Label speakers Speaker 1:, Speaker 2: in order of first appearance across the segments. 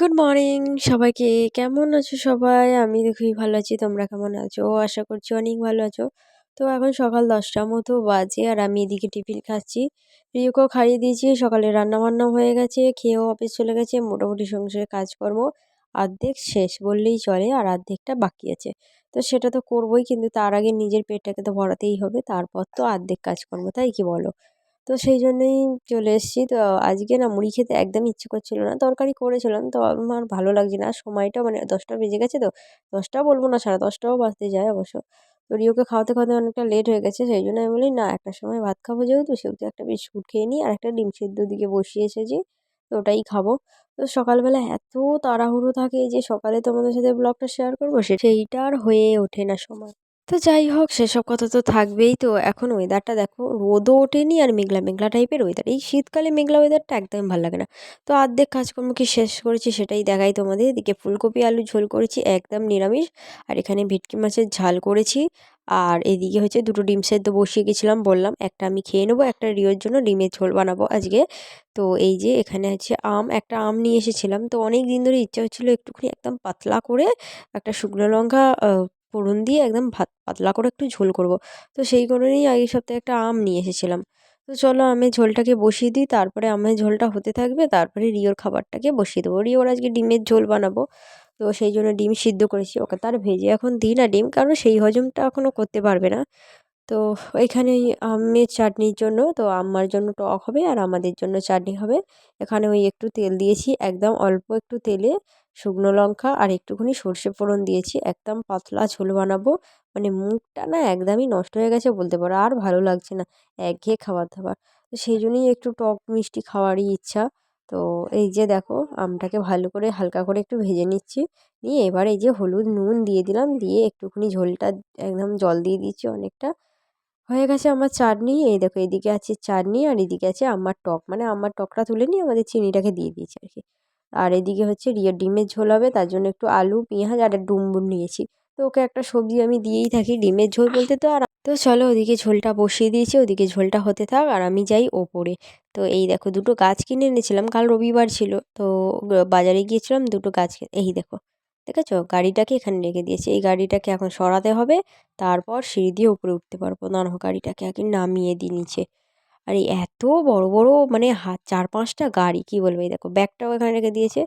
Speaker 1: Good morning সবাইকে। কেমন আছো সবাই? আমি খুবই ভালো আছি, তোমরা কেমন আছো? আশা করছি অনেক ভালো আছো। তো এখন সকাল দশটার মতো বাজে আর আমি এদিকে টিফিন খাচ্ছি। রিওকেও খাইয়ে দিয়েছি, সকালে রান্না বান্না হয়ে গেছে, খেয়েও অফিস চলে গেছে, মোটামুটি সংসারে কাজকর্ম অর্ধেক শেষ বললেই চলে আর অর্ধেকটা বাকি আছে। তো সেটা তো করবোই, কিন্তু তার আগে নিজের পেটটাকে তো ভরাতেই হবে, তারপর তো অর্ধেক কাজকর্ম, তাই কি বলো? তো সেই জন্যই চলে এসেছি। তো আজকে না মুড়ি খেতে একদম ইচ্ছে করছিল না। তরকারি করেছিলাম। তো আমার ভালো লাগছে না। সময়টা মানে দশটা বেজে গেছে তো। দশটা বলব না, সাড়ে দশটাও বাজতে যায় অবশ্য। তো রিওকে খাওয়াতে খাওয়াতে অনেকটা লেট হয়ে গেছে। সেই জন্য আমি বলি, না একটার সময় ভাত খাব যেহেতু, সেহেতু একটা বিস্কুট খেয়ে নিই আর একটা ডিম সিদ্ধ দিকে বসিয়ে এসেছি। তো ওটাই খাব। তো সকালবেলা এত তাড়াহুড়ো থাকে যে সকালে তোমাদের সাথে ব্লগটা শেয়ার করব সেইটা আর হয়ে ওঠে না সময়। তো যাই হোক, সেসব কথা তো থাকবেই। তো এখন ওয়েদারটা দেখো, রোদও ওঠেনি আর মেঘলা মেঘলা টাইপের ওয়েদার এই শীতকালে মেঘলা ওয়েদারটা একদম ভালো লাগে না। তো অর্ধেক কাজকর্ম কি শেষ করেছি সেটাই দেখাই তোমাদের। এদিকে ফুলকপি আলু ঝোল করেছি, একদম নিরামিষ। আর এখানে ভেটকি মাছের ঝাল করেছি। আর এদিকে হচ্ছে দুটো ডিম সেদ্ধ বসিয়ে গেছিলাম, বললাম একটা আমি খেয়ে নেব, একটা রিওর জন্য ডিমের ঝোল বানাবো আজকে। তো এই যে এখানে হচ্ছে আম, একটা আম নিয়ে এসেছিলাম। তো অনেক দিন ধরে ইচ্ছা হচ্ছিল একটুখানি একদম পাতলা করে একটা শুকনো লঙ্কা ফোড়ন দিয়ে একদম ভাত, পাতলা করে একটু ঝোল করব। তো সেই কারণেই আগের সপ্তাহে একটা আম নিয়ে এসেছিলাম। তো চলো আমের ঝোলটাকে বসিয়ে দিই, তারপরে আমের ঝোলটা হতে থাকবে, তারপরে রিওর খাবারটাকে বসিয়ে দেবো। রিওর আজকে ডিমের ঝোল বানাবো, তো সেই জন্য ডিম সিদ্ধ করেছি। ওকে তার ভেজে এখন দিই না ডিম, কারণ সেই হজমটা এখনও করতে পারবে না। তো এখানে আমের চাটনির জন্য, তো আমার জন্য টক হবে আর আমাদের জন্য চাটনি হবে। এখানে ওই একটু তেল দিয়েছি, একদম অল্প একটু তেলে শুকনো লঙ্কা আর একটুখানি সর্ষে ফোড়ন দিয়েছি। একদম পাতলা ঝোল বানাবো মানে মুখটা না একদমই নষ্ট হয়ে গেছে বলতে পারো, আর ভালো লাগছে না, একঘেয়ে খাবার দাবার। তো সেই জন্যই একটু টক মিষ্টি খাওয়ারই ইচ্ছা। তো এই যে দেখো, আমটাকে ভালো করে হালকা করে একটু ভেজে নিচ্ছি, নিয়ে এবার এই যে হলুদ নুন দিয়ে দিলাম, দিয়ে একটুখানি ঝোলটা একদম জল দিয়ে দিচ্ছি অনেকটা। হয়ে গেছে আমার চাটনি, এই দেখো এদিকে আছে চাটনি আর এদিকে আছে আমার টক। মানে আমার টকটা তুলে নিয়ে আমাদের চিনিটাকে দিয়ে দিয়েছি আর কি। আর এদিকে হচ্ছে রিয়া ডিমের ঝোল হবে, তার জন্য একটু আলু, পেঁয়াজ আর ডুমবুর নিয়েছি। তো ওকে একটা সবজি আমি দিয়েই থাকি ডিমের ঝোল বলতে তো। আর তো চলো ওদিকে ঝোলটা বসিয়ে দিয়েছি, ওদিকে ঝোলটা হতে থাক আর আমি যাই ওপরে। তো এই দেখো দুটো গাছ কিনে এনেছিলাম, কাল রবিবার ছিল। তো বাজারে গিয়েছিলাম, দুটো গাছ এই দেখো। দেখেছ? গাড়িটাকে এখানে রেখে দিয়েছি। এই গাড়িটাকে এখন সরাতে হবে, তারপর সিঁড়ি দিয়ে উপরে উঠতে পারব। না গাড়িটাকে আগে নামিয়ে দিই নিচে। আর এই এত বড় বড় মানে হাত চার পাঁচটা গাড়ি, কি বলব? এই দেখো, ব্যাগটাও এখানে রেখে দিয়েছে।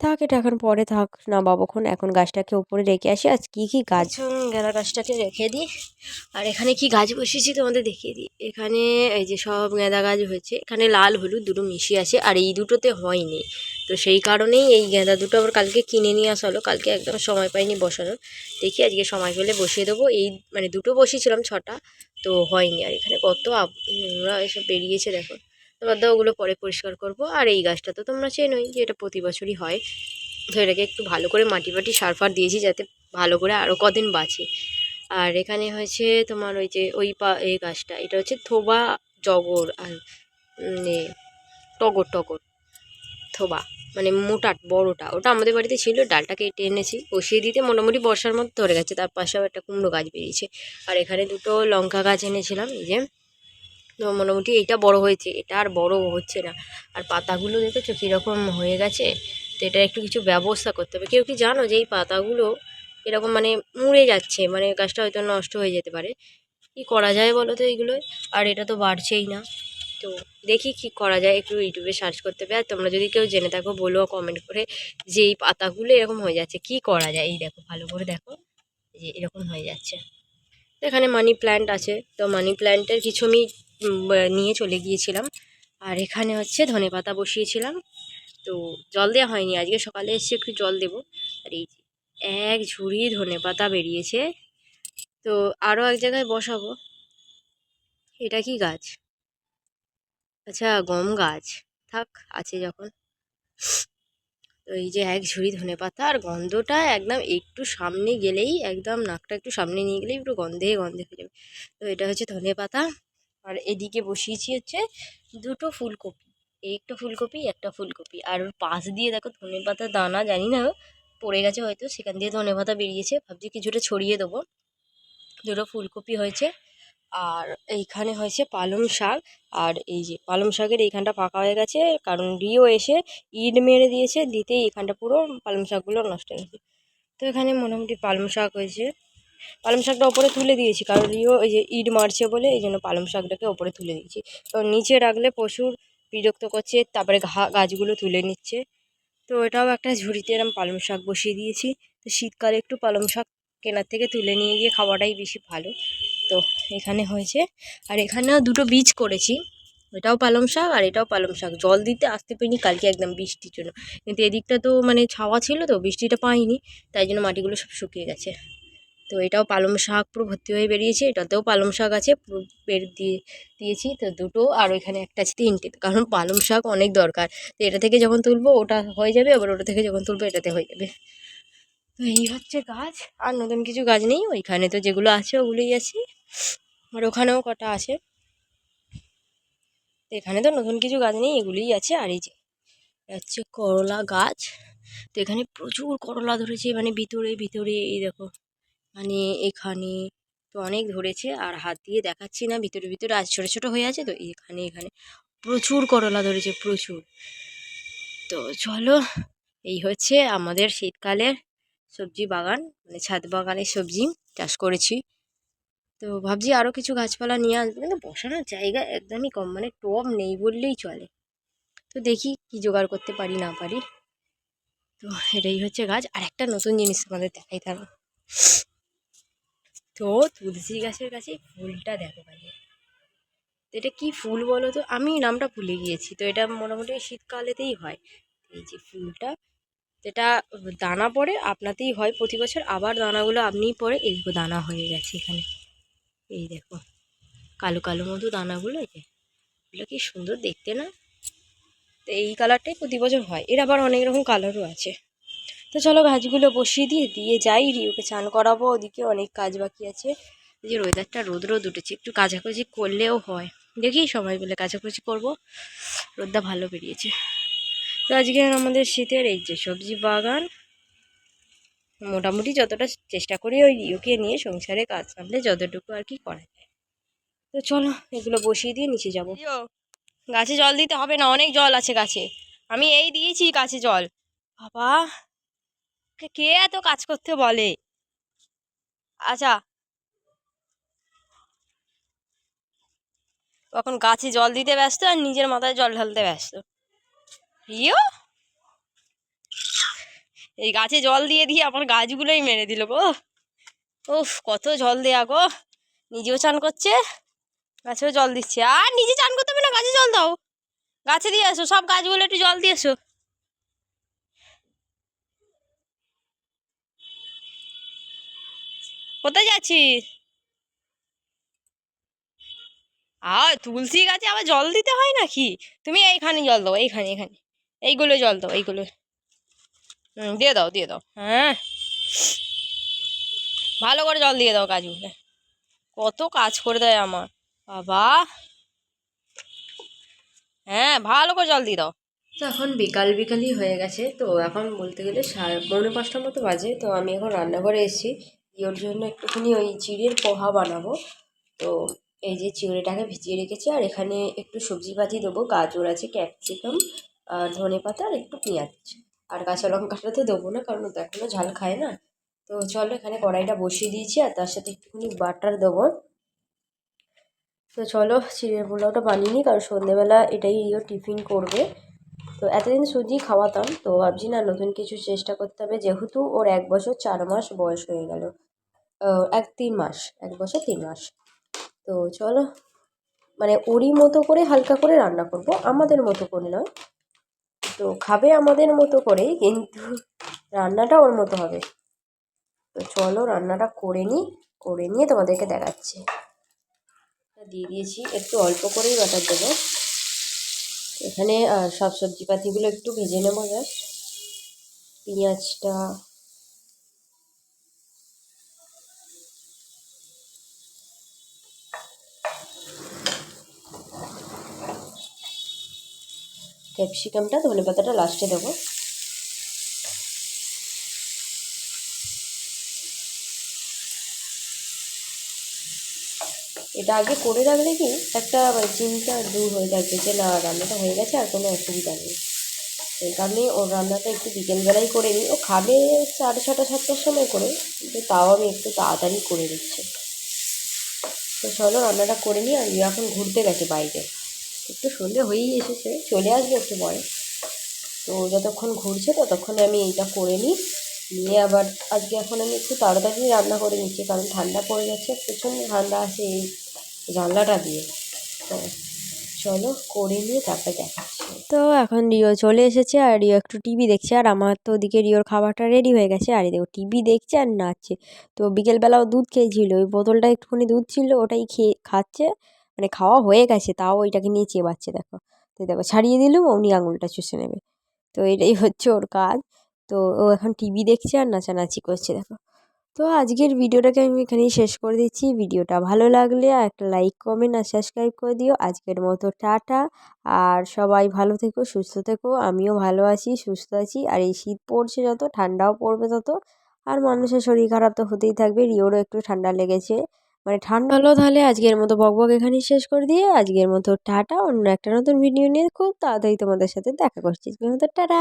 Speaker 1: থাক, এটা এখন পরে থাক। না বাবুক্ষণ এখন গাছটাকে উপরে রেখে আসি। আজ কী কী গাছ? গেঁদা গাছটাকে রেখে দিই আর এখানে কি গাছ বসিয়েছি তোমাদের দেখিয়ে দিই। এখানে এই যে সব গেঁদা গাছ হয়েছে। এখানে লাল, হলুদ দুটো মিশিয়ে আছে। আর এই দুটোতে হয়নি। তো সেই কারণেই এই গেঁদা দুটো আবার কালকে কিনে নিয়ে আসা হলো। কালকে একদম সময় পাইনি বসানোর দেখি আজকে সময় পেলে বসিয়ে দেবো। এই মানে দুটো বসিয়েছিলাম ছটা। তো হয়নি। আর এখানে কত নোংরা এসব বেরিয়েছে, দেখো। এবার দাও ওগুলো পরে পরিষ্কার করব। আর এই গাছটা তো তোমরা চেনোই যে এটা প্রতি বছরই হয়। তো এটাকে একটু ভালো করে মাটি মাটি সার ফার দিয়েছি যাতে ভালো করে আরও কদিন বাঁচে। আর এখানে হয়েছে তোমার ওই যে ওই পা, এই গাছটা, এটা হচ্ছে থোবা জগর আর টগর টগর। থোবা মানে মোটা, বড়োটা, ওটা আমাদের বাড়িতে ছিল, ডালটা কেটে এনেছি। বসিয়ে দিতে মোটামুটি বর্ষার মধ্যে ধরে গেছে, তার পাশেও একটা কুমড়ো গাছ বেরিয়েছে। আর এখানে দুটো লঙ্কা গাছ এনেছিলাম, এই যে তো মোটামুটি এইটা বড় হয়েছে, এটা আর বড় হচ্ছে না। আর পাতাগুলো দেখেছ কীরকম হয়ে গেছে? তো এটা একটু কিছু ব্যবস্থা করতে হবে। কেউ কি জানো যে এই পাতাগুলো এরকম মানে মুড়ে যাচ্ছে মানে গাছটা হয়তো নষ্ট হয়ে যেতে পারে? কি করা যায় বলো তো এইগুলো আর এটা তো বাড়ছেই না। তো দেখি কি করা যায়, একটু ইউটিউবে সার্চ করতে হবে। আর তোমরা যদি কেউ জেনে থাকো, বলো কমেন্ট করে যে এই পাতাগুলো এরকম হয়ে যাচ্ছে। কি করা যায়? এই দেখো, ভালো করে দেখো যে এরকম হয়ে যাচ্ছে। এখানে মানি প্ল্যান্ট আছে। তো মানি প্ল্যান্টের কিছু আমি নিয়ে চলে গিয়েছিলাম। আর এখানে হচ্ছে ধনে পাতা বসিয়েছিলাম। তো জল দেওয়া হয়নি। আজকে সকালে এসে একটু জল দেব। আর এই এক ঝুড়ি ধনে পাতা বেরিয়েছে। তো আরও এক জায়গায় বসাবো। এটা কি গাছ? আচ্ছা গম গাছ। থাক, আছে যখন। তো এই যে এক ঝুড়ি ধনে পাতা আর গন্ধটা একদম একটু সামনে গেলেই একদম নাকটা একটু সামনে নিয়ে গেলেই একটু গন্ধে গন্ধে হয়ে যাবে। তো এটা হচ্ছে ধনে পাতা আর এদিকে বসিয়েছি হচ্ছে দুটো ফুলকপি। একটা ফুলকপি একটা ফুলকপি। আর ওর পাশ দিয়ে দেখো ধনে পাতা দানা, জানি না, পড়ে গেছে হয়তো, সেখান দিয়ে ধনে পাতা বেরিয়েছে। ভাবছি কিছুটা ছড়িয়ে দেবো। দুটো ফুলকপি হয়েছে। আর এইখানে হয়েছে পালং শাক। আর এই যে পালং শাকের এইখানটা পাকা হয়ে গেছে, কারণ রিও এসে ইট মেরে দিয়েছে, দিতেই এখানটা পুরো পালং শাকগুলো নষ্ট হয়ে গেছে। তো এখানে মোটামুটি পালং শাক হয়েছে। পালং শাকটা ওপরে তুলে দিয়েছি, কারণ রিও এই যে ইট মারছে বলে, এই জন্য পালং শাকটাকে ওপরে তুলে দিয়েছি। তো নিচে রাখলে প্রচুর বিরক্ত করছে, তারপরে ঘা, গাছগুলো তুলে নিচ্ছে। তো এটাও একটা ঝুড়িতে এরম পালং শাক বসিয়ে দিয়েছি। তো শীতকালে একটু পালং শাক কেনার থেকে তুলে নিয়ে গিয়ে খাওয়াটাই বেশি ভালো। তো এখানে হয়েছে। আর এখানেও দুটো বীজ করেছি। এটাও পালং শাক আর এটাও পালং শাক। জল দিতে আসতে পারিনি, কালকে একদম বৃষ্টির জন্য। কিন্তু এদিকটা তো মানে ছাওয়া ছিল তো, বৃষ্টিটা পাইনি, তাই জন্য মাটিগুলো সব শুকিয়ে গেছে। তো এটাও পালং শাক পুরো ভর্তি হয়ে বেরিয়েছে। এটাতেও পালং শাক আছে, পুরো বের দিয়ে দিয়েছি। তো দুটো আর ওইখানে একটা আছে, তিনটে। কারণ পালং শাক অনেক দরকার। তো এটা থেকে যখন তুলবো, ওটা হয়ে যাবে, আবার ওটা থেকে যখন তুলবো, এটাতে হয়ে যাবে। তো এই হচ্ছে গাছ, আর নতুন কিছু গাছ নেই, ওইখানে তো যেগুলো আছে ওগুলোই আছে। আর ওখানেও কটা আছে। এখানে তো নতুন কিছু গাছ নেই, এগুলোই আছে। আর এই যে হচ্ছে করলা গাছ। তো এখানে প্রচুর করলা ধরেছে মানে ভিতরে ভিতরে, এই দেখো। মানে এখানে তো অনেক ধরেছে, আর হাত দিয়ে দেখাচ্ছি না, ভিতরে ভিতরে। আজ ছোটো ছোটো হয়ে আছে তো, এখানে এখানে প্রচুর করলা ধরেছে, প্রচুর। তো চলো, এই হচ্ছে আমাদের শীতকালের সবজি বাগান মানে ছাদ বাগানে সবজি চাষ করেছি। তো ভাবছি আরও কিছু গাছপালা নিয়ে আসব। কিন্তু বসানোর জায়গা একদমই কম মানে টব নেই বললেই চলে। তো দেখি কি জোগাড় করতে পারি না পারি। তো এটাই হচ্ছে গাছ। আর একটা নতুন জিনিস তোমাদের দেখাই থাকব তো তুলসী গাছের কাছে ফুলটা দেখো ভাই। এটা কি ফুল বলো তো? আমি নামটা ভুলে গিয়েছি। তো এটা মোটামুটি শীতকালেতেই হয়। এই যে ফুলটা যেটা দানা পড়ে, আপনাতেই হয়। প্রতি বছর আবার দানাগুলো আপনিই পড়ে। এই দানা হয়ে গেছে এখানে। এই দেখো, কালো কালো মতো দানাগুলো এই এগুলো কি সুন্দর দেখতে না? তো এই কালারটাই প্রতি বছর হয়। এর আবার অনেক রকম কালারও আছে। তো চলো গাছগুলো বসিয়ে দিয়ে দিয়ে যাই। রিওকে চান করাবো। ওদিকে অনেক কাজ বাকি আছে। যে ওয়েদারটা রোদ রোদ উঠেছে। একটু কাচাকুচি করলেও হয়। দেখি সময় পেলে কাচাকুচি করব। রোদটা ভালো বেরিয়েছে। তো আজকে আমাদের শীতের এই যে সবজি বাগান মোটামুটি যতটা চেষ্টা করি ওই ইউকে নিয়ে সংসারে কাজ সামলে যতটুকু আর কি করা যায়। তো চলো এগুলো বসিয়ে দিয়ে নিচে যাব। গাছে জল দিতে হবে না অনেক জল আছে গাছে। আমি এই দিয়েছি গাছে জল। বাবা কে কে এত কাজ করতে বলে? আচ্ছা। তখন গাছে জল দিতে ব্যস্ত আর নিজের মাথায় জল ঢালতে ব্যস্ত। ইয়ো! এই গাছে জল দিয়ে দিয়ে আমার গাছগুলোই মেরে দিল গো। উফ, কত জল দেয়া গো। নিজেও চান করছে, গাছেও জল দিচ্ছে। আর নিজে চান করতে হবে না, গাছে জল দাও। গাছে দিয়ে আসো সব গাছগুলো একটু জল দিয়ে এসো। কোথায় যাচ্ছিস? আর তুলসী গাছে আবার জল দিতে হয় নাকি? তুমি এইখানে জল দাও, এইখানে এখানে এইগুলো জল দাও, এইগুলো। দিয়ে দাও দিয়ে দাও। হ্যাঁ। ভালো করে জল দিয়ে দাও গাছগুলো কত কাজ করে দেয় আমার। বাবা। হ্যাঁ ভালো করে জল দিয়ে দাও। তো এখন বিকাল বিকালই হয়ে গেছে। তো এখন বলতে গেলে সাড়ে পৌনে পাঁচটার মতো বাজে। তো আমি এখন রান্নাঘরে এসেছি। ওর জন্য একটুখানি ওই চিড়ের পোহা বানাবো। তো এই যে চিড়েটাকে ভিজিয়ে রেখেছি। আর এখানে একটু সবজি ভাজি দেবো। গাজর আছে, ক্যাপসিকাম ধনে পাতা আর একটু পেঁয়াজ। আর কাঁচা লঙ্কাটা তো দেবো না, কারণ ও তো এখনও ঝাল খায় না। তো চলো, এখানে কড়াইটা বসিয়ে দিয়েছি আর তার সাথে একটুখানি বাটার দেবো। তো চলো, চিড়ের পোলাওটা বানিয়ে নিই, কারণ সন্ধেবেলা এটাই ইও টিফিন করবে। তো এতদিন সুজি খাওয়াতাম, তো ভাবছি না নতুন কিছু চেষ্টা করতে হবে, যেহেতু ওর এক বছর চার মাস বয়স হয়ে গেল। এক তিন মাস, এক বছর তিন মাস। তো চলো মানে ওরই মতো করে হালকা করে রান্না করব, আমাদের মতো করে নয়। তো খাবে আমাদের মতো করেই, কিন্তু রান্নাটা ওর মতো হবে। তো চলো রান্নাটা করে নিই, করে নিয়ে তোমাদেরকে দেখাচ্ছি। দিয়ে দিয়েছি, একটু অল্প করেই বাটার দেবো। এখানে সব সবজিপাতিগুলো একটু ভেজে নেব জাস্ট পেঁয়াজটা ক্যাপসিকামটা ধনে পাতাটা লাস্টে দেবো। এটা আগে করে রাখলে কি, একটা মানে চিন্তা দূর হয়ে থাকবে যে, না, রান্নাটা হয়ে গেছে, আর কোনো অসুবিধা নেই। সেই কারণে ওর রান্নাটা একটু বিকেলবেলায় করে নিই। ও খাবে সাড়ে ছটা, সাতটার সময় করে, কিন্তু তাও আমি একটু তাড়াতাড়ি করে দিচ্ছি তো চলো, রান্নাটা করে নিই, আর এখন ঘুরতে গেছে বাইরে। একটু সন্ধে হয়েই এসেছে, চলে আসবে একটু পরে। তো যতক্ষণ ঘুরছে ততক্ষণে আমি এইটা করে নিই। নিয়ে আবার আজকে এখন আমি একটু তাড়াতাড়ি রান্না করে নিচ্ছি, কারণ ঠান্ডা পড়ে যাচ্ছে প্রচণ্ড ঠান্ডা আছে এই জানলাটা দিয়ে। তো চলো করে নিয়ে তারপরে দেখাচ্ছি। তো এখন রিও চলে এসেছে, আর রিও একটু টিভি দেখছে, আর আমার তো ওদিকে রিওর খাবারটা রেডি হয়ে গেছে, আর এই দেখো টিভি দেখছে আর নাচছে। তো বিকেলবেলাও দুধ খেয়েছিল, ওই বোতলটা একটুখানি দুধ ছিল, ওটাই খেয়ে, খাচ্ছে। মানে খাওয়া হয়ে গেছে, তাও ওইটাকে নিয়ে চেবাচ্ছে, দেখো। তো দেখো, ছাড়িয়ে দিলেও অমনি আঙুলটা চুষে নেবে। তো এটাই হচ্ছে ওর কাজ। তো ও এখন টিভি দেখছে আর নাচানাচি করছে, দেখো। তো আজকের ভিডিওটাকে আমি এখানেই শেষ করে দিচ্ছি। ভিডিওটা ভালো লাগলে একটা লাইক, কমেন্ট আর সাবস্ক্রাইব করে দিও। আজকের মতো টাটা। আর সবাই ভালো থেকো, সুস্থ থেকো। আমিও ভালো আছি, সুস্থ আছি। আর এই শীত পড়ছে যত, ঠান্ডাও পড়বে তত। আর মানুষের শরীর খারাপ তো হতেই থাকবে। রিওরও একটু ঠান্ডা লেগেছে। মানে ঠান্ডা হলো তাহলে আজকের মতো বকবক এখানেই শেষ করে দিয়ে আজকের মতো টাটা, অন্য একটা নতুন ভিডিও নিয়ে খুব তাড়াতাড়ি তোমাদের সাথে দেখা করছি। আজকের মতো টাটা।